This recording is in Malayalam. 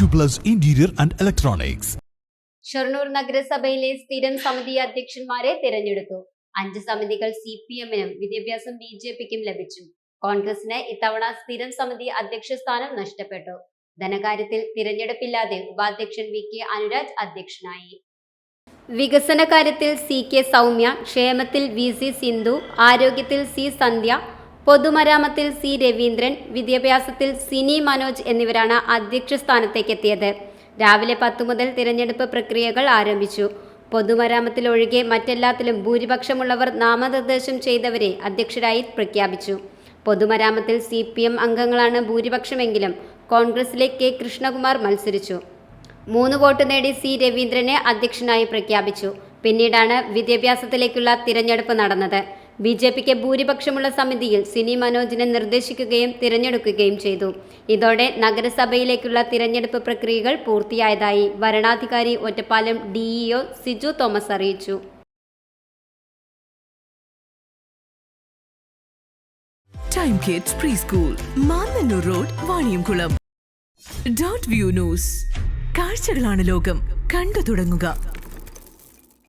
Acuplus interior and Electronics. Shoranur നഗരസഭയിലെ സ്ഥിരം സമിതി അധ്യക്ഷന്മാരെ തിരഞ്ഞെടുത്തു. അഞ്ച് സമിതികൾ സി പി എമ്മിനും വിദ്യാഭ്യാസം ബി ജെ പിക്കും ലഭിച്ചു. കോൺഗ്രസിന് ഇത്തവണ സ്ഥിരം സമിതി അധ്യക്ഷ സ്ഥാനം നഷ്ടപ്പെട്ടു. ധനകാര്യത്തിൽ തിരഞ്ഞെടുപ്പില്ലാതെ ഉപാധ്യക്ഷൻ വി കെ അനുരാജ് അധ്യക്ഷനായി. വികസന കാര്യത്തിൽ സി കെ സൗമ്യ ക്ഷേമത്തിൽ വി സി സിന്ധു ആരോഗ്യത്തിൽ സി സന്ധ്യ പൊതുമരാമത്തിൽ സി രവീന്ദ്രൻ വിദ്യാഭ്യാസത്തിൽ സിനി മനോജ് എന്നിവരാണ് അധ്യക്ഷ സ്ഥാനത്തേക്ക് എത്തിയത് രാവിലെ പത്തു മുതൽ തിരഞ്ഞെടുപ്പ് പ്രക്രിയകൾ ആരംഭിച്ചു. പൊതുമരാമത്തിലൊഴികെ മറ്റെല്ലാത്തിലും ഭൂരിപക്ഷമുള്ളവർ നാമനിർദ്ദേശം ചെയ്തവരെ അധ്യക്ഷരായി പ്രഖ്യാപിച്ചു. പൊതുമരാമത്തിൽ സി പി എം അംഗങ്ങളാണ് ഭൂരിപക്ഷമെങ്കിലും കോൺഗ്രസിലെ കെ കൃഷ്ണകുമാർ മത്സരിച്ചു. മൂന്ന് വോട്ട് നേടി സി രവീന്ദ്രനെ അധ്യക്ഷനായി പ്രഖ്യാപിച്ചു. പിന്നീടാണ് വിദ്യാഭ്യാസത്തിലേക്കുള്ള തിരഞ്ഞെടുപ്പ് നടന്നത്. ബി ജെ പിക്ക് ഭൂരിപക്ഷമുള്ള സമിതിയിൽ സിനി മനോജിനെ നിർദ്ദേശിക്കുകയും തിരഞ്ഞെടുക്കുകയും ചെയ്തു. ഇതോടെ നഗരസഭയിലേക്കുള്ള തിരഞ്ഞെടുപ്പ് പ്രക്രിയകൾ പൂർത്തിയായതായി വരണാധികാരി ഒറ്റപ്പാലം ഡിഇഒ സിജു തോമസ് അറിയിച്ചു. Time Kids preschool Road View News കാഴ്ചകളാണ് ലോകം. കണ്ടു തുടങ്ങുക.